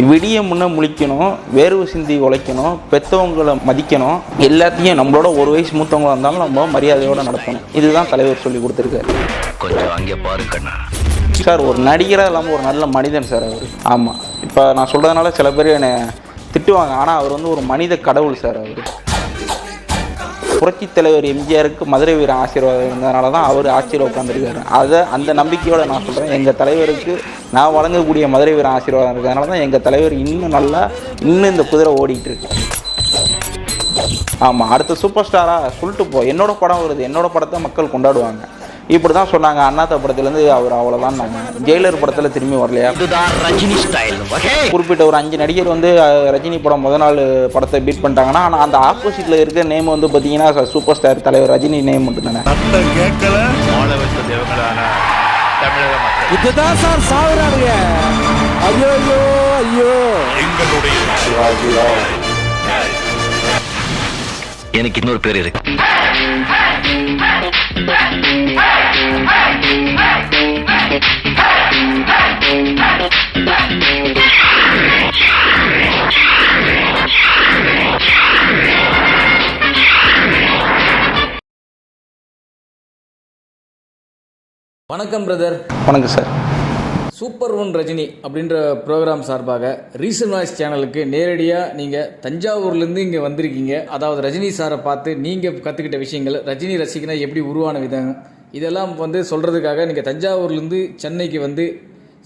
விடிய முன்ன முழிக்கணும் வேர்வை சிந்தி உழைக்கணும் பெற்றவங்களை மதிக்கணும். எல்லாத்தையும் நம்மளோட ஒரு வயசு மூத்தவங்களா இருந்தாலும் நம்ம மரியாதையோட நடத்தணும். இதுதான் தலைவர் சொல்லி கொடுத்துருக்காரு. கொஞ்சம் அங்கே பாரு கண்ணா. சார் ஒரு நடிகராக இல்லாமல் ஒரு நல்ல மனிதன் சார் அவர். ஆமாம் இப்போ நான் சொல்கிறதுனால சில பேர் என்னை திட்டுவாங்க. ஆனால் அவர் வந்து ஒரு மனித கடவுள் சார் அவர். புரட்சித் தலைவர் எம்ஜிஆருக்கு மதுரை வீரன் ஆசீர்வாதம் இருந்ததுனால தான் அவர் ஆட்சியில் உட்காந்துருக்காரு அதை அந்த நம்பிக்கையோட நான் சொல்கிறேன் எங்கள் தலைவருக்கு நான் வழங்கக்கூடிய மதுரை வீரன் ஆசீர்வாதம் இருக்கிறதுனால தான் எங்கள் தலைவர் இன்னும் நல்லா இன்னும் இந்த குதிரை ஓடிட்டு இருக்கு. ஆமாம் அடுத்த சூப்பர் ஸ்டாராக சொல்லிட்டு போ. என்னோட படம் வருது. என்னோட படத்தை மக்கள் கொண்டாடுவாங்க. இப்படி தான் சொன்னாங்க அண்ணாத்த படத்துலேருந்து அவர் அவ்வளோதான் ஜெயிலர் படத்தில் திரும்பி வரலையா இதுதான் ரஜினி ஸ்டைல் குறிப்பிட்ட ஒரு அஞ்சு நடிகர் வந்து ரஜினி படம் முத நாள் படத்தை பீட் பண்ணிட்டாங்கன்னா ஆனால் அந்த ஆப்போசிட்டில் இருக்க நேம் வந்து பார்த்தீங்கன்னா சூப்பர் ஸ்டார் தலைவர் ரஜினி நேம் மட்டும் இதுதான் சார் சாகுறானுங்க ஐயோ ஐயோ ஐயோ எனக்கு இன்னொரு பேர் இருக்கு வணக்கம் பிரதர் வணக்கம் சார் சூப்பர் ஒன் ரஜினி அப்படின்ற ப்ரோக்ராம் சார்பாக ரீசன் வாய்ஸ் சேனலுக்கு நேரடியாக நீங்கள் தஞ்சாவூர்லேருந்து இங்கே வந்திருக்கீங்க. அதாவது ரஜினி சாரை பார்த்து நீங்கள் கற்றுக்கிட்ட விஷயங்கள் ரஜினி ரசிகனா எப்படி உருவான விதம் இதெல்லாம் வந்து சொல்கிறதுக்காக நீங்கள் தஞ்சாவூர்லேருந்து சென்னைக்கு வந்து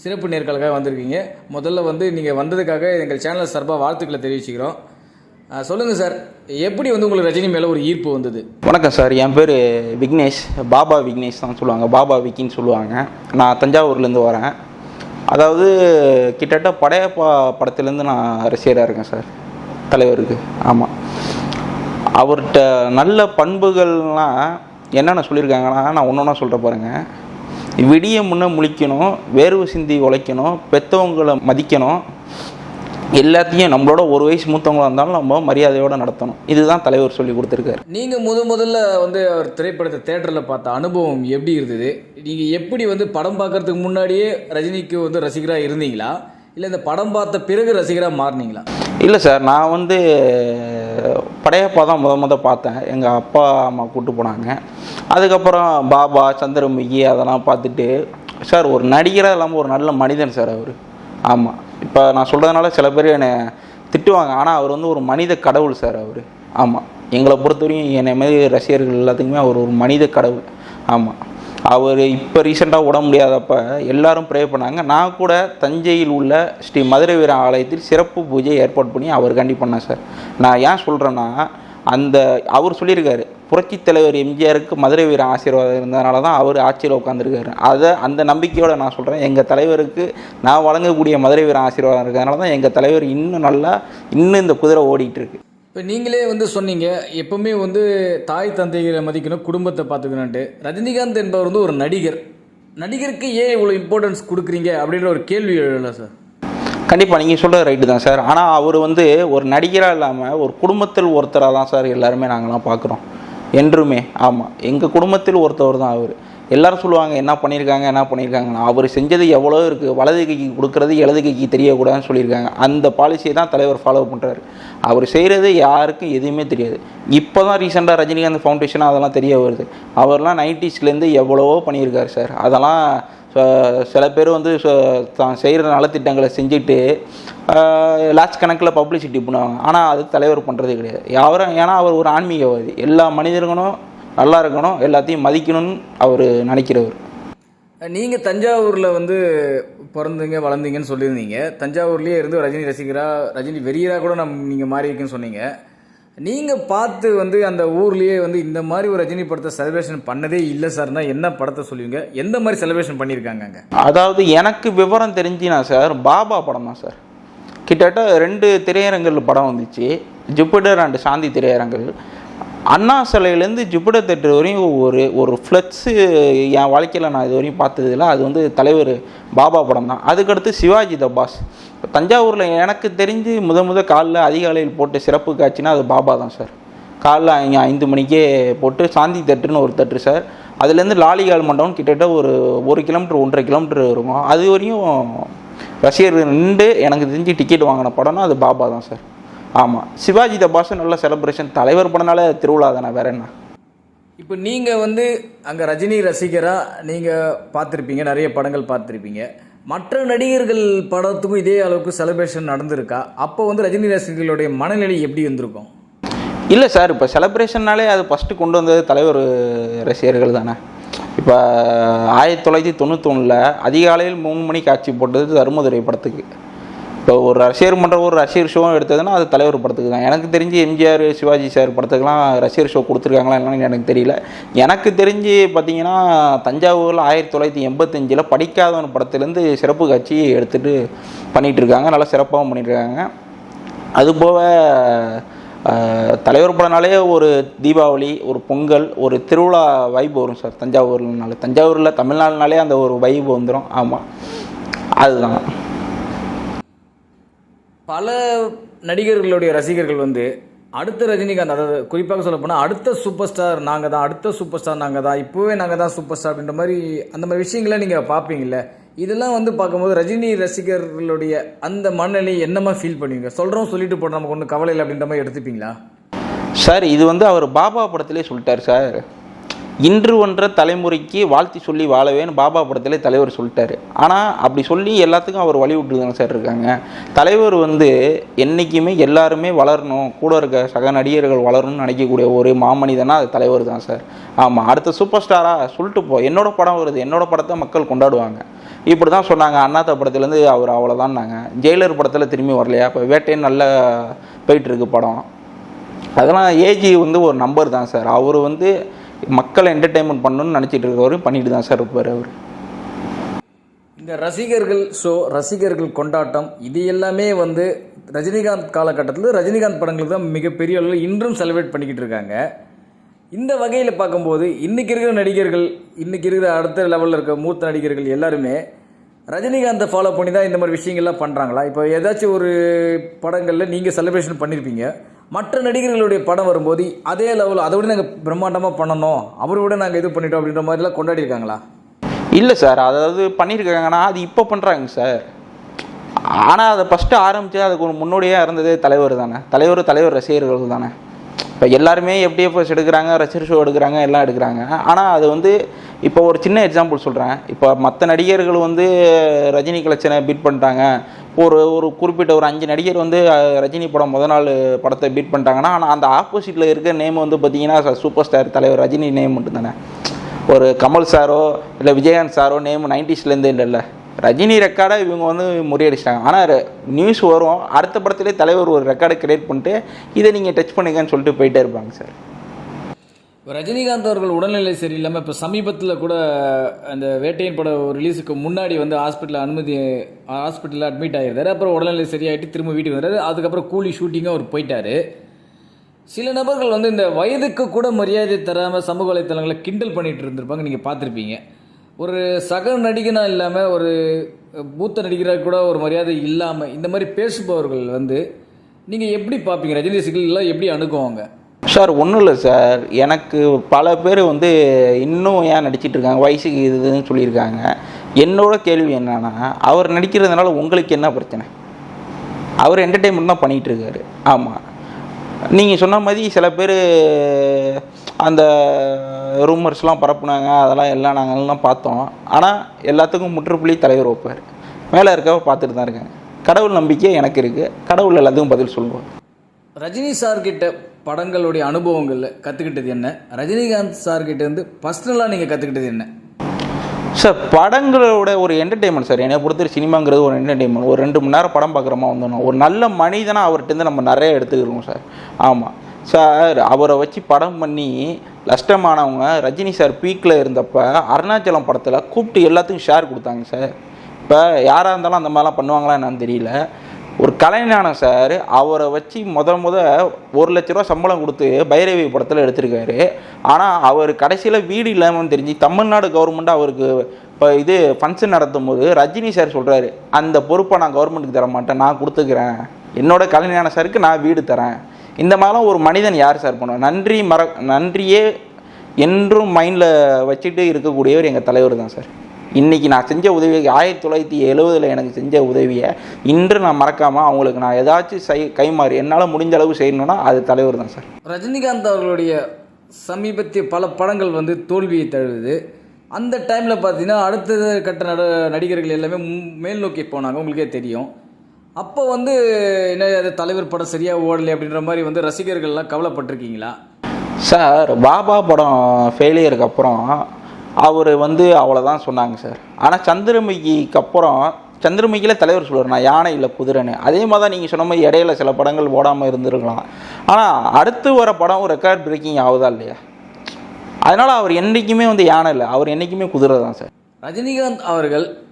சிறப்பு நேர்காலுக்காக வந்திருக்கீங்க. முதல்ல வந்து நீங்கள் வந்ததுக்காக எங்கள் சேனல் சார்பாக வாழ்த்துக்களை தெரிவிச்சுக்கிறோம். சொல்லுங்கள் சார் எப்படி வந்து உங்களுக்கு ரஜினி மேலே ஒரு ஈர்ப்பு வந்தது? வணக்கம் சார் என் பேர் விக்னேஷ் பாபா விக்னேஷ் தான் சொல்லுவாங்க பாபா விக்கின்னு சொல்லுவாங்க. நான் தஞ்சாவூர்லேருந்து வரேன். அதாவது கிட்டத்தட்ட படையப்பா படத்துலேருந்து நான் ரசிகராக இருக்கேன் சார் தலைவருக்கு ஆமாம் அவர்கிட்ட நல்ல பண்புகள்லாம் என்னென்ன சொல்லியிருக்காங்கன்னா நான் ஒன்று ஒன்றா சொல்கிற பாருங்க. விடிய முன்னே முழிக்கணும் வேர்வு சிந்தி உழைக்கணும் பெற்றவங்களை மதிக்கணும். எல்லாத்தையும் நம்மளோட ஒரு வயசு மூத்தவங்களாக இருந்தாலும் நம்ம மரியாதையோடு நடத்தணும். இதுதான் தலைவர் சொல்லி கொடுத்துருக்காரு. நீங்கள் முத முதல்ல வந்து அவர் திரைப்படத்தை தேட்டரில் பார்த்த அனுபவம் எப்படி இருந்தது? நீங்கள் எப்படி வந்து படம் பார்க்கறதுக்கு முன்னாடியே ரஜினிக்கு வந்து ரசிகராக இருந்தீங்களா? இல்லை இந்த படம் பார்த்த பிறகு ரசிகராக மாறினீங்களா? இல்லை சார் நான் வந்து படையப்பா தான் முத முத பார்த்தேன். எங்கள் அப்பா அம்மா கூட்டு போனாங்க. அதுக்கப்புறம் பாபா சந்திரமுகி அதெல்லாம் பார்த்துட்டு சார் ஒரு நடிகராக இல்லாமல் ஒரு நல்ல மனிதன் சார் அவர். ஆமாம் இப்போ நான் சொல்கிறதுனால சில பேர் என்னை திட்டுவாங்க. ஆனால் அவர் வந்து ஒரு மனித கடவுள் சார் அவர். ஆமாம் எங்களை பொறுத்தவரையும் என்னை மாதிரி ரசிகர்கள் எல்லாத்துக்குமே அவர் ஒரு மனித கடவுள். ஆமாம் அவர் இப்போ ரீசெண்டாக உட முடியாதப்ப எல்லாரும் ப்ரே பண்ணாங்க. நான் கூட தஞ்சையில் உள்ள ஸ்ரீ மதுரை வீர ஆலயத்தில் சிறப்பு பூஜை ஏற்பாடு பண்ணி அவர் கண்டி பண்ணேன் சார் நான் ஏன் சொல்கிறேன்னா அந்த அவர் சொல்லியிருக்காரு புரட்சித் தலைவர் எம்ஜிஆருக்கு மதுரை வீர ஆசீர்வாதம் இருந்ததுனால தான் அவர் ஆட்சியில் உட்காந்துருக்காரு அதை அந்த நம்பிக்கையோடு நான் சொல்கிறேன் எங்கள் தலைவருக்கு நான் வழங்கக்கூடிய மதுரை வீர ஆசீர்வாதம் இருக்கிறதுனால தான் எங்கள் தலைவர் இன்னும் நல்லா இன்னும் இந்த குதிரை ஓடிட்டு இருக்கு. இப்போ நீங்களே வந்து சொன்னீங்க எப்பவுமே வந்து தாய் தந்தைகளை மதிக்கணும் குடும்பத்தை பார்த்துக்கணுன்ட்டு ரஜினிகாந்த் என்பவர் வந்து ஒரு நடிகர். நடிகருக்கு ஏன் இவ்வளோ இம்பார்ட்டன்ஸ் கொடுக்குறீங்க அப்படின்ற ஒரு கேள்வி எழல சார் கண்டிப்பாக நீங்கள் சொல்கிறது ரைட்டு தான் சார் ஆனால் அவர் வந்து ஒரு நடிகராக இல்லாமல் ஒரு குடும்பத்தில் ஒருத்தராக தான் சார் எல்லாருமே நாங்களாம் பார்க்குறோம். என்றுமே. ஆமாம் எங்கள் குடும்பத்தில் ஒருத்தவர் தான் அவர். எல்லாரும் சொல்லுவாங்க என்ன பண்ணியிருக்காங்க என்ன பண்ணியிருக்காங்க அவர் செஞ்சது எவ்வளோ இருக்குது வலது கைக்கு கொடுக்குறது இடது கைக்கு தெரியக்கூடாதுன்னு சொல்லியிருக்காங்க. அந்த பாலிசியை தான் தலைவர் ஃபாலோ பண்ணுறாரு அவர் செய்கிறது யாருக்கும் எதுவுமே தெரியாது. இப்போ தான் ரீசெண்டாக ரஜினிகாந்த் ஃபவுண்டேஷன் அதெல்லாம் தெரிய வருது. அவர்லாம் நைன்டிஸ்லேருந்து எவ்வளவோ பண்ணியிருக்காரு சார் அதெல்லாம் ச- சில பேர் வந்து ச- தான் செய்கிற நலத்திட்டங்களை செஞ்சுட்டு லாட்ச் கணக்கில் பப்ளிசிட்டி பண்ணுவாங்க. ஆனால் அது தலைவர் பண்ணுறது கிடையாது. அவரும் ஏன்னா அவர் ஒரு ஆன்மீகவாதி. எல்லா மனிதர்களும் நல்லா இருக்கணும் எல்லாத்தையும் மதிக்கணும்னு அவர் நினைக்கிறவர். நீங்கள் தஞ்சாவூரில் வந்து பிறந்தீங்க வளர்ந்தீங்கன்னு சொல்லியிருந்தீங்க. தஞ்சாவூர்லேயே இருந்து ரஜினி ரசிகராக ரஜினி வெறியராக கூட நம் நீங்கள் மாறி இருக்குன்னு சொன்னீங்க. நீங்கள் பார்த்து வந்து அந்த ஊர்லேயே வந்து இந்த மாதிரி ஒரு ரஜினி படத்தை செலிப்ரேஷன் பண்ணதே இல்லை சார்னா என்ன படத்தை சொல்லுவீங்க? எந்த மாதிரி செலிப்ரேஷன் பண்ணியிருக்காங்க அங்கே? அதாவது எனக்கு விவரம் தெரிஞ்சுனா சார் பாபா படம் தான் சார் கிட்டத்தட்ட ரெண்டு திரையரங்கில் படம் வந்துச்சு. ஜூபிட்டர் அண்ட் சாந்தி திரையரங்கில் அண்ணா சிலையிலேருந்து ஜூபிட்டர் தேட்டர் வரையும் ஒரு ஒரு ஃப்ளெக்ஸு என் வாழ்க்கையில் நான் இது வரையும் பார்த்ததில்ல. அது வந்து தலைவர் பாபா படம் தான். அதுக்கடுத்து சிவாஜி த பாஸ். இப்போ தஞ்சாவூரில் எனக்கு தெரிஞ்சு முத முத காலைல அதிகாலையில் போட்டு சிறப்பு காட்சினா அது பாபா தான் சார். காலைல இங்கே ஐந்து மணிக்கே போட்டு சாந்தி தேட்டர்னு ஒரு தேட்ரு சார். அதுலேருந்து லாலிகால் மண்டபம் கிட்டத்தட்ட ஒரு ஒரு கிலோமீட்டர் ஒன்றரை கிலோமீட்டர் இருக்கும். அது வரையும் ரசிகர்கள் நின்று எனக்கு தெரிஞ்சு டிக்கெட் வாங்கின படம்னா அது பாபா தான் சார். ஆமாம் சிவாஜி த பாஷா நல்ல செலிப்ரேஷன் தலைவர் படம்னாலே திருவிழா தானே வேற என்ன? இப்போ நீங்கள் வந்து அங்கே ரஜினி ரசிகராக நீங்கள் பார்த்துருப்பீங்க நிறைய படங்கள் பார்த்துருப்பீங்க. மற்ற நடிகர்கள் படத்துக்கும் இதே அளவுக்கு செலிப்ரேஷன் நடந்திருக்கா? அப்போ வந்து ரஜினி ரசிகர்களுடைய மனநிலை எப்படி இருந்திருக்கும்? இல்லை சார் இப்போ செலப்ரேஷன்னாலே அது ஃபஸ்ட்டு கொண்டு வந்தது தலைவர் ரசிகர்கள் தானே. இப்போ ஆயிரத்தி தொள்ளாயிரத்தி தொண்ணூத்தொன்னில் அதிகாலையில் மூணு மணிக்கு காட்சி போட்டது தருமதுரை படத்துக்கு. இப்போ ஒரு ரசிகர் மன்ற ஒரு ரசிகர் ஷோவும் எடுத்ததுன்னா அது தலைவர் படத்துக்கு தான். எனக்கு தெரிஞ்சு எம்ஜிஆர் சிவாஜி சார் படத்துக்குலாம் ரசிகர் ஷோ கொடுத்துருக்காங்களா என்னன்னு எனக்கு தெரியல. எனக்கு தெரிஞ்சு பார்த்தீங்கன்னா தஞ்சாவூரில் ஆயிரத்தி தொள்ளாயிரத்தி எண்பத்தஞ்சில் படிக்காதவன் படத்துலேருந்து சிறப்பு காட்சி எடுத்துகிட்டு பண்ணிகிட்டு இருக்காங்க நல்லா சிறப்பாகவும் பண்ணியிருக்காங்க அதுபோக தலைவர் படம்னாலே ஒரு தீபாவளி ஒரு பொங்கல் ஒரு திருவிழா வைப் வரும் சார் தஞ்சாவூர்னால. தஞ்சாவூரில் தமிழ்நாடுனாலே அந்த ஒரு வைப் வந்துடும் ஆமாம் அதுதான். பல நடிகர்களுடைய ரசிகர்கள் வந்து அடுத்த ரஜினிகாந்த் அதாவது குறிப்பாக சொல்ல போனால் அடுத்த சூப்பர் ஸ்டார் நாங்கள் தான் அடுத்த சூப்பர் ஸ்டார் நாங்கள் தான் இப்போவே நாங்கள் தான் சூப்பர் ஸ்டார் அப்படின்ற மாதிரி அந்த மாதிரி விஷயங்களை நீங்கள் பார்ப்பீங்கள இதெல்லாம் வந்து பார்க்கும்போது ரஜினி ரசிகர்களுடைய அந்த மனநிலை என்னமா ஃபீல் பண்ணுவீங்க? சொல்கிறோம் சொல்லிட்டு போட்டோம் நமக்கு ஒன்றும் கவலை இல்லை அப்படின்ற மாதிரி எடுத்துப்பீங்களா? சார் இது வந்து அவர் பாபா படத்திலே சொல்லிட்டார் சார். இன்று ஒன்ற தலைமுறைக்கு வாழ்த்தி சொல்லி வாழவேன்னு பாபா படத்திலே தலைவர் சொல்லிட்டாரு. ஆனால் அப்படி சொல்லி எல்லாத்துக்கும் அவர் வழி சார் இருக்காங்க. தலைவர் வந்து என்றைக்குமே எல்லாருமே வளரணும். கூட இருக்க சக நடிகர்கள் வளரணும்னு நினைக்கக்கூடிய ஒரு மாமனிதனா அது தலைவர் தான் சார். ஆமாம் அடுத்த சூப்பர் ஸ்டாராக சொல்லிட்டு போ என்னோட படம் வருது என்னோட படத்தை மக்கள் கொண்டாடுவாங்க. இப்படி தான் சொன்னாங்க அண்ணாத்த படத்துலேருந்து அவர் அவ்வளோதான்னாங்க ஜெயிலர் படத்தில் திரும்பி வரலையா? இப்போ வேட்டையன் நல்ல போயிட்டுருக்கு படம். அதெல்லாம் ஏஜி வந்து ஒரு நம்பர் தான் சார். அவர் வந்து மக்களை என்டர்டைன்மெண்ட் பண்ணணும்னு நினச்சிட்டு இருக்கவர் பண்ணிட்டு தான் சார் இருப்பார் அவர். இந்த ரசிகர்கள் ஷோ ரசிகர்கள் கொண்டாட்டம் இது எல்லாமே வந்து ரஜினிகாந்த் காலகட்டத்தில் ரஜினிகாந்த் படங்களுக்கு தான் மிகப்பெரிய அளவில் இன்றும் செலிப்ரேட் பண்ணிக்கிட்டு இருக்காங்க. இந்த வகையில் பார்க்கும்போது இன்றைக்கி இருக்கிற நடிகர்கள் இன்றைக்கி இருக்கிற அடுத்த லெவலில் இருக்க மூத்த நடிகர்கள் எல்லாருமே ரஜினிகாந்தை ஃபாலோ பண்ணி தான் இந்த மாதிரி விஷயங்கள்லாம் பண்ணுறாங்களா இப்போ ஏதாச்சும் ஒரு படங்களில் நீங்கள் செலிப்ரேஷன் பண்ணியிருப்பீங்க மற்ற நடிகர்களுடைய படம் வரும்போது அதே லெவலில் அதை விட நாங்கள் பிரம்மாண்டமாக பண்ணணும். அவரை விட நாங்கள் இது பண்ணிட்டோம் அப்படின்ற மாதிரிலாம் கொண்டாடிருக்காங்களா இல்லை சார் அதாவது பண்ணியிருக்காங்கன்னா அது இப்போ பண்ணுறாங்க சார். ஆனால் அதை ஃபஸ்ட்டு ஆரம்பித்து அதுக்கு ஒரு முன்னோடியாக இருந்தது தலைவர் தானே. தலைவர் தலைவர் ரசிகர்கள் தானே. இப்போ எல்லாருமே எஃப்டிஎஃப்எஸ் எடுக்கிறாங்க ரசிகர் ஷோ எடுக்கிறாங்க எல்லாம் எடுக்கிறாங்க. ஆனால் அது வந்து இப்போ ஒரு சின்ன எக்ஸாம்பிள் சொல்கிறேன் இப்போ மற்ற நடிகர்கள் வந்து ரஜினி கலெக்ஷனை பீட் பண்ணிட்டாங்க. ஒரு ஒரு குறிப்பிட்ட ஒரு அஞ்சு நடிகர் வந்து ரஜினி படம் முத நாள் படத்தை பீட் பண்ணிட்டாங்கன்னா ஆனால் அந்த ஆப்போசிட்டில் இருக்க நேம் வந்து பார்த்தீங்கன்னா சூப்பர் ஸ்டார் தலைவர் ரஜினி நேம் மட்டும்தானே. ஒரு கமல் சாரோ இல்லை விஜயகாந்த் சாரோ நேம் நைன்டிஸ்லேருந்து இல்லைல்ல. ரஜினி ரெக்கார்டை இவங்க வந்து முறியடிச்சிட்டாங்க. ஆனால் நியூஸ் வரும். அடுத்த படத்துலேயே தலைவர் ஒரு ரெக்கார்டை கிரியேட் பண்ணிட்டு இதை நீங்கள் டச் பண்ணுங்கன்னு சொல்லிட்டு போயிட்டே இருப்பாங்க சார் ரஜினிகாந்த் அவர்கள் உடல்நிலை சரியில்லாமல் இப்போ சமீபத்தில் கூட அந்த வேட்டையின் படம் ரிலீஸுக்கு முன்னாடி வந்து ஹாஸ்பிட்டலில் அனுமதி ஹாஸ்பிட்டலில் அட்மிட் ஆகிருந்தார் அப்புறம் உடல்நிலை சரியாயிட்டு திரும்ப வீட்டுக்கு வந்தார். அதுக்கப்புறம் கூலி ஷூட்டிங்காக அவர் போயிட்டார். சில நபர்கள் வந்து இந்த வயதுக்கு கூட மரியாதை தராமல் சமூக வலைத்தளங்களை கிண்டல் பண்ணிகிட்டு இருந்திருப்பாங்க. நீங்கள் பார்த்துருப்பீங்க. ஒரு சக நடிகனாக இல்லாமல் ஒரு மூத்த நடிகராக கூட ஒரு மரியாதை இல்லாமல் இந்த மாதிரி பேசுபவர்கள் வந்து நீங்கள் எப்படி பார்ப்பீங்க? ரஜினி ரசிகர்கள் எப்படி அணுகுவாங்க? சார் ஒன்றும் இல்லை சார். எனக்கு பல பேர் வந்து இன்னும் ஏன் நடிச்சிட்டு இருக்காங்க? வயசுக்கு இதுன்னு சொல்லியிருக்காங்க. என்னோட கேள்வி என்னன்னா அவர் நடிக்கிறதுனால உங்களுக்கு என்ன பிரச்சனை? அவர் என்டர்டெயின்மெண்ட் தான் பண்ணிகிட்டு இருக்காரு. ஆமாம் நீங்கள் சொன்ன மாதிரி சில பேர் அந்த ரூமர்ஸ்லாம் பரப்புனாங்க. அதெல்லாம் எல்லாம் நாங்கள்லாம் பார்த்தோம். ஆனால் எல்லாத்துக்கும் முற்றுப்புள்ளி தலைவர் வைப்பார் மேலே இருக்கவ பார்த்துட்டு தான் இருக்காங்க. கடவுள் நம்பிக்கை எனக்கு இருக்குது கடவுள் எல்லாத்துக்கும் பதில் சொல்லுவார். ரஜினி சார்கிட்ட படங்களுடைய அனுபவங்களில் கற்றுக்கிட்டது என்ன? ரஜினிகாந்த் சார்கிட்ட இருந்து பர்சனலாக நீங்கள் கற்றுக்கிட்டது என்ன? சார் படங்களோட ஒரு என்டர்டெயின்மெண்ட் சார் என்னை பொறுத்தவரை சினிமாங்கிறது ஒரு என்டர்டெயின்மெண்ட் ஒரு ரெண்டு மணி நேரம் படம் பார்க்குறமா வந்தோம் ஒரு நல்ல மனிதனாக அவர்கிட்ட நம்ம நிறைய எடுத்துக்கிறோம் சார் ஆமாம் சார் அவரை வச்சு படம் பண்ணி நஷ்டமானவங்க ரஜினி சார் பீக்கில் இருந்தப்போ அருணாச்சலம் படத்தில் கூப்பிட்டு எல்லாத்துக்கும் ஷேர் கொடுத்தாங்க சார் இப்போ யாராக இருந்தாலும் அந்த மாதிரிலாம் பண்ணுவாங்களா என்னன்னு தெரியல. ஒரு கலைஞானம் சார் அவரை வச்சு முத முத ஒரு லட்ச ரூபா சம்பளம் கொடுத்து பைரவி படத்தில் எடுத்திருக்காரு. ஆனால் அவர் கடைசியில் வீடு இல்லாமல் தெரிஞ்சு தமிழ்நாடு கவர்மெண்ட் அவருக்கு இப்போ இது ஃபங்க்ஷன் நடத்தும் போது ரஜினி சார் சொல்கிறாரு அந்த பொறுப்பை நான் கவர்மெண்ட்டுக்கு தர மாட்டேன் நான் கொடுத்துக்கிறேன். என்னோட கலைஞான சாருக்கு நான் வீடு தரேன். இந்த மாதிரிலாம் ஒரு மனிதன் யார் சார் பண்ணுவார்? நன்றி மற நன்றியே என்றும் மைண்டில் வச்சுட்டு இருக்கக்கூடியவர் எங்கள் தலைவர் தான் சார். இன்னைக்கு நான் செஞ்ச உதவி ஆயிரத்தி தொள்ளாயிரத்தி எழுவதில் எனக்கு செஞ்ச உதவியை இன்று நான் மறக்காமல் அவங்களுக்கு நான் ஏதாச்சும் செய் கைமாறி என்னால் முடிஞ்ச அளவு செய்யணும்னா அது தலைவர் தான் சார். ரஜினிகாந்த் அவர்களுடைய சமீபத்திய பல படங்கள் வந்து தோல்வியை தழுவுது. அந்த டைமில் பார்த்தீங்கன்னா அடுத்த கட்ட நட நடிகர்கள் எல்லாமே மேல் நோக்கி போனாங்க. உங்களுக்கே தெரியும். அப்போ வந்து என்ன அது தலைவர் படம் சரியாக ஓடலை அப்படின்ற மாதிரி வந்து ரசிகர்கள்லாம் கவலைப்பட்டிருக்கீங்களா? சார் பாபா படம் ஃபெயிலியருக்கு அப்புறம் அவர் வந்து அவ்வளோதான் சொன்னாங்க சார். ஆனால் சந்திரமுகிக்கு அப்புறம் சந்திரமுகியில் தலைவர் சொல்லுவார் நான் யானை இல்லை குதிரைன்னு. அதே மாதிரி தான் நீங்கள் சொன்ன மாதிரி இடையில சில படங்கள் ஓடாமல் இருந்திருக்கலாம். ஆனால் அடுத்து வர படம் ரெக்கார்ட் பிரேக்கிங் ஆகுதா இல்லையா? அதனால் அவர் என்றைக்குமே வந்து யானை இல்லை அவர் என்றைக்குமே குதிரை தான் சார். ரஜினிகாந்த் அவர்கள்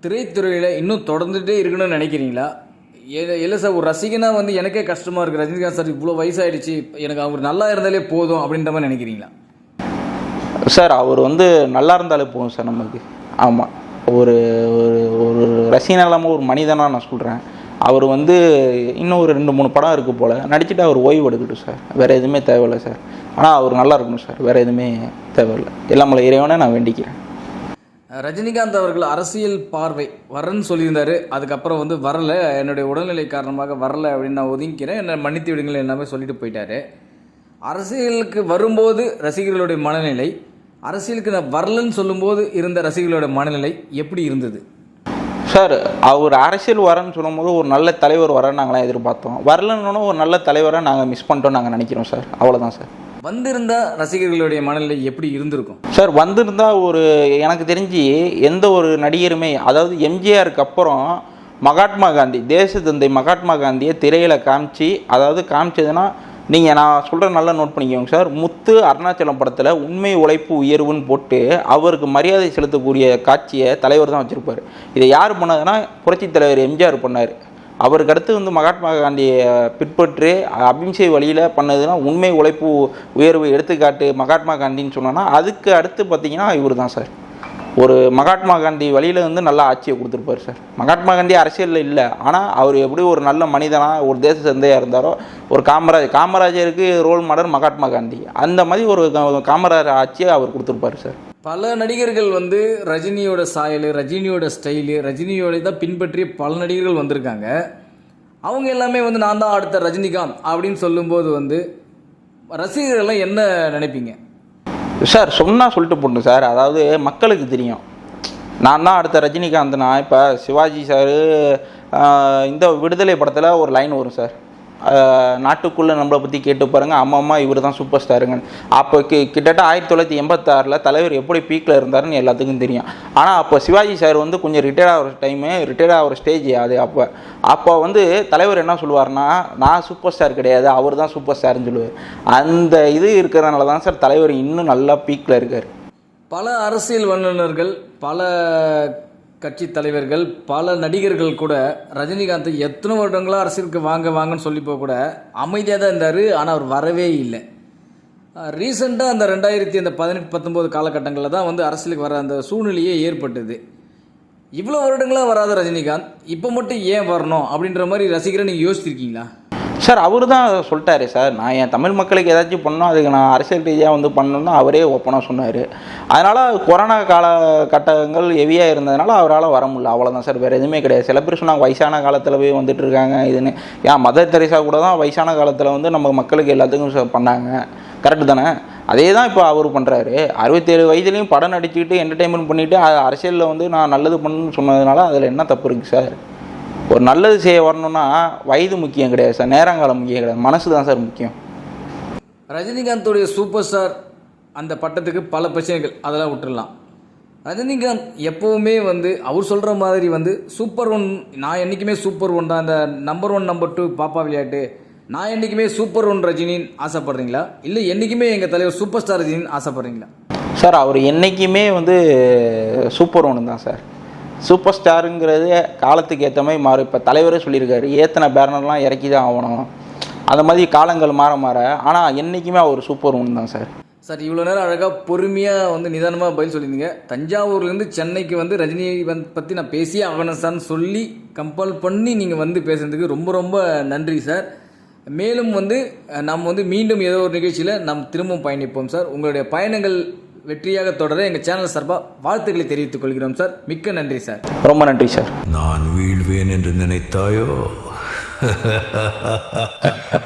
திரைத்துறையில் இன்னும் தொடர்ந்துகிட்டே இருக்கணும்னு நினைக்கிறீங்களா? ஏ- இல்லை சார் ஒரு ரசிகனாக வந்து எனக்கே கஷ்டமாக இருக்குது ரஜினிகாந்த் சார் இவ்வளோ வயசாகிடுச்சு எனக்கு அவர் நல்லா இருந்தாலே போதும் அப்படின்ற மாதிரி நினைக்கிறீங்களா? சார் அவர் வந்து நல்லா இருந்தாலே போதும் சார் நமக்கு. ஆமாம் ஒரு ஒரு ஒரு ரசிகன் இல்லாமல் ஒரு மனிதனாக நான் சொல்கிறேன் அவர் வந்து இன்னும் ஒரு ரெண்டு மூணு படம் இருக்குது போல். நடிச்சுட்டு அவர் ஓய்வு எடுக்கட்டும் சார். வேறு எதுவுமே தேவையில்லை சார். ஆனால் அவர் நல்லா இருக்கணும் சார். வேறு எதுவுமே தேவையில்லை. எல்லாம் இறைவனே நான் வேண்டிக்கிறேன். ரஜினிகாந்த் அவர்கள் அரசியல் பார்வை வரேன்னு சொல்லியிருந்தார். அதுக்கப்புறம் வந்து வரல. என்னுடைய உடல்நிலை காரணமாக வரலை அப்படின்னு நான் ஒதுங்கிக்கிறேன். என்னை மன்னித்து விடுங்கள் எல்லாமே சொல்லிட்டு போயிட்டார். அரசியலுக்கு வரும்போது ரசிகர்களுடைய மனநிலை அரசியலுக்கு நான் வரலன்னு சொல்லும்போது இருந்த ரசிகர்களோட மனநிலை எப்படி இருந்தது? சார் அவர் அரசியல் வரேன்னு சொல்லும்போது ஒரு நல்ல தலைவர் வரேன்னு நாங்களாம் எதிர்பார்த்தோம். வரலன்னு ஒரு நல்ல தலைவரை நாங்கள் மிஸ் பண்ணிட்டோம் நாங்கள் நினைக்கிறோம் சார். அவ்வளோதான் சார். வந்திருந்த ரசிகர்களுடைய மனநிலை எப்படி இருந்திருக்கும்? சார் வந்திருந்தா ஒரு எனக்கு தெரிஞ்சு எந்த ஒரு நடிகருமே அதாவது எம்ஜிஆருக்கு அப்புறம் மகாத்மா காந்தி தேச தந்தை மகாத்மா காந்தியை திரையில் காமிச்சு அதாவது காமிச்சதுன்னா நீங்கள் நான் சொல்கிற நல்லா நோட் பண்ணிக்கோங்க சார் முத்து அருணாச்சலம் படத்தில் உண்மை உழைப்பு உயர்வுன்னு போட்டு அவருக்கு மரியாதை செலுத்தக்கூடிய காட்சியை தலைவர் தான் வச்சுருப்பார். இதை யார் பண்ணதுன்னா புரட்சித் தலைவர் எம்ஜிஆர் பண்ணார். அவருக்கு அடுத்து வந்து மகாத்மா காந்தியை பின்பற்றி அபிம்சை வழியில் பண்ணதுன்னா உண்மை உழைப்பு உயர்வு எடுத்துக்காட்டு மகாத்மா காந்தின்னு சொன்னோன்னா அதுக்கு அடுத்து பார்த்தீங்கன்னா இவர் தான் சார் ஒரு மகாத்மா காந்தி வழியில் வந்து நல்லா ஆட்சியை கொடுத்துருப்பாரு சார். மகாத்மா காந்தி அரசியலில் இல்லை. ஆனால் அவர் எப்படி ஒரு நல்ல மனிதனாக ஒரு தேச சந்தையாக இருந்தாரோ ஒரு காமராஜ் காமராஜருக்கு ரோல் மாடல் மகாத்மா காந்தி. அந்த மாதிரி ஒரு காமராஜர் ஆட்சியை அவர் கொடுத்துருப்பாரு சார். பல நடிகர்கள் வந்து ரஜினியோட சாயல் ரஜினியோட ஸ்டைலு ரஜினியோட தான் பின்பற்றிய பல நடிகர்கள் வந்திருக்காங்க. அவங்க எல்லாமே வந்து நான் தான் அடுத்த ரஜினிகாந்த் அப்படின்னு சொல்லும்போது வந்து ரசிகர்கள்லாம் என்ன நினைப்பீங்க? சார் சொன்னால் சொல்லிட்டு போடணும் சார். அதாவது மக்களுக்கு தெரியும். நான் தான் அடுத்த ரஜினிகாந்த்னா இப்போ சிவாஜி சார் இந்த விடுதலை படத்தில் ஒரு லைன் வரும் சார். நாட்டுக்குள்ளே நம்மளை பற்றி கேட்டு பாருங்கள் அம்மா அம்மா இவர் தான் சூப்பர் ஸ்டாருங்க அப்போ கி கிட்டத்தட்ட ஆயிரத்தி தொள்ளாயிரத்தி எண்பத்தாறில் தலைவர் எப்படி பீக்கில் இருந்தாருன்னு எல்லாத்துக்கும் தெரியும். ஆனால் அப்போ சிவாஜி சார் வந்து கொஞ்சம் ரிட்டையர்ட் ஆகிற டைமு ரிட்டையர்ட் ஆகிற ஸ்டேஜ் அது அப்போ. அப்போ வந்து தலைவர் என்ன சொல்லுவார்னா நான் சூப்பர் ஸ்டார் கிடையாது அவர் தான் சூப்பர் ஸ்டார்னு சொல்லுவார். அந்த இது இருக்கிறதுனால தான் சார் தலைவர் இன்னும் நல்லா பீக்கில் இருக்கார். பல அரசியல் வல்லுநர்கள் பல கட்சி தலைவர்கள் பல நடிகர்கள் கூட ரஜினிகாந்த் எத்தனை வருடங்களா அரசியலுக்கு வாங்க வாங்கன்னு சொல்லி கூட அமைதியாக தான் இருந்தார் ஆனால் அவர் வரவே இல்லை. ரீசெண்டாக அந்த ரெண்டாயிரத்தி அந்த பதினெட்டு பத்தொம்போது காலகட்டங்களில் தான் வந்து அரசியலுக்கு வர அந்த சூழ்நிலையே ஏற்பட்டது. இவ்வளோ வருடங்களாக வராத ரஜினிகாந்த் இப்போ மட்டும் ஏன் வரணும் அப்படின்ற மாதிரி ரசிகரை நீங்கள் யோசிச்சிருக்கீங்களா? சார் அவர் தான் சொல்லிட்டாரு சார். நான் என் தமிழ் மக்களுக்கு ஏதாச்சும் பண்ணணும் அதுக்கு நான் அரசியல் ரீதியாக வந்து பண்ணணும்னு அவரே ஓப்பனாக சொன்னார். அதனால் கொரோனா காலகட்டங்கள் ஹெவியாக இருந்ததுனால அவரால் வர முடியல. அவ்வளோதான் சார். வேறு எதுவுமே கிடையாது. சில பேர் சொன்னாங்க வயசான காலத்தில் போய் வந்துட்டு இருக்காங்க இதுன்னு. ஏன் மதர் தெரேசா கூட தான் வயசான காலத்தில் வந்து நம்ம மக்களுக்கு எல்லாத்துக்கும் பண்ணாங்க. கரெக்டு தானே? அதே தான் இப்போ அவர் பண்ணுறாரு அறுபத்தேழு வயதுலேயும் படம் நடிச்சுக்கிட்டு என்டர்டெயின்மெண்ட் பண்ணிவிட்டு அரசியலில் வந்து நான் நல்லது பண்ணணும்னு சொன்னதுனால அதில் என்ன தப்பு இருக்குது சார்? ஒரு நல்லது செய்ய வரணும்னா வயது முக்கியம் கிடையாது சார் நேரங்காலம் முக்கியம் கிடையாது மனசு தான் சார் முக்கியம். ரஜினிகாந்தோடைய சூப்பர் ஸ்டார் அந்த பட்டத்துக்கு பல பிரச்சனைகள் அதெல்லாம் விட்டுறலாம். ரஜினிகாந்த் எப்போவுமே வந்து அவர் சொல்கிற மாதிரி வந்து சூப்பர் ஒன் நான் என்றைக்குமே சூப்பர் ஒன் தான் இந்த நம்பர் ஒன் நம்பர் டூ பாப்பா விளையாட்டு நான் என்றைக்குமே சூப்பர் ஒன் ரஜினின்னு ஆசைப்படுறீங்களா? இல்லை என்றைக்குமே எங்கள் தலைவர் சூப்பர் ஸ்டார் ரஜினின்னு ஆசைப்படுறீங்களா? சார் அவர் என்றைக்குமே வந்து சூப்பர் ஒன்று தான் சார். சூப்பர் ஸ்டாருங்கிறது காலத்துக்கு ஏற்ற மாதிரி மாறும். இப்போ தலைவரே சொல்லியிருக்காரு ஏத்தனை பேனர்லாம் இறக்கி தான் ஆகணும். அந்த மாதிரி காலங்கள் மாற மாற ஆனால் என்றைக்குமே அவர் சூப்பர் ஒன்று தான் சார். சார் இவ்வளோ நேரம் அழகாக பொறுமையாக வந்து நிதானமாக பதில் சொல்லியிருந்தீங்க. தஞ்சாவூர்லேருந்து சென்னைக்கு வந்து ரஜினியை வந்து பற்றி நான் பேசியே ஆகணும் சார்னு சொல்லி கம்பல் பண்ணி நீங்கள் வந்து பேசுனதுக்கு ரொம்ப ரொம்ப நன்றி சார். மேலும் வந்து நாம் வந்து மீண்டும் ஏதோ ஒரு நிகழ்ச்சியில் நாம் திரும்பவும் பயணிப்போம் சார். உங்களுடைய பயணங்கள் வெற்றியாக தொடர எங்கள் சேனல் சார்பாக வாழ்த்துக்களை தெரிவித்துக் கொள்கிறோம் சார். மிக்க நன்றி சார். ரொம்ப நன்றி சார். நான் வீழ்வேன் என்று நினைத்தாயோ?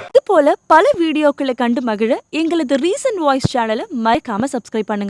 இது போல பல வீடியோக்களை கண்டு மகிழ எங்களது ரீசன்ட் வாய்ஸ் சேனலை மறக்காம சப்ஸ்கிரைப் பண்ணுங்க.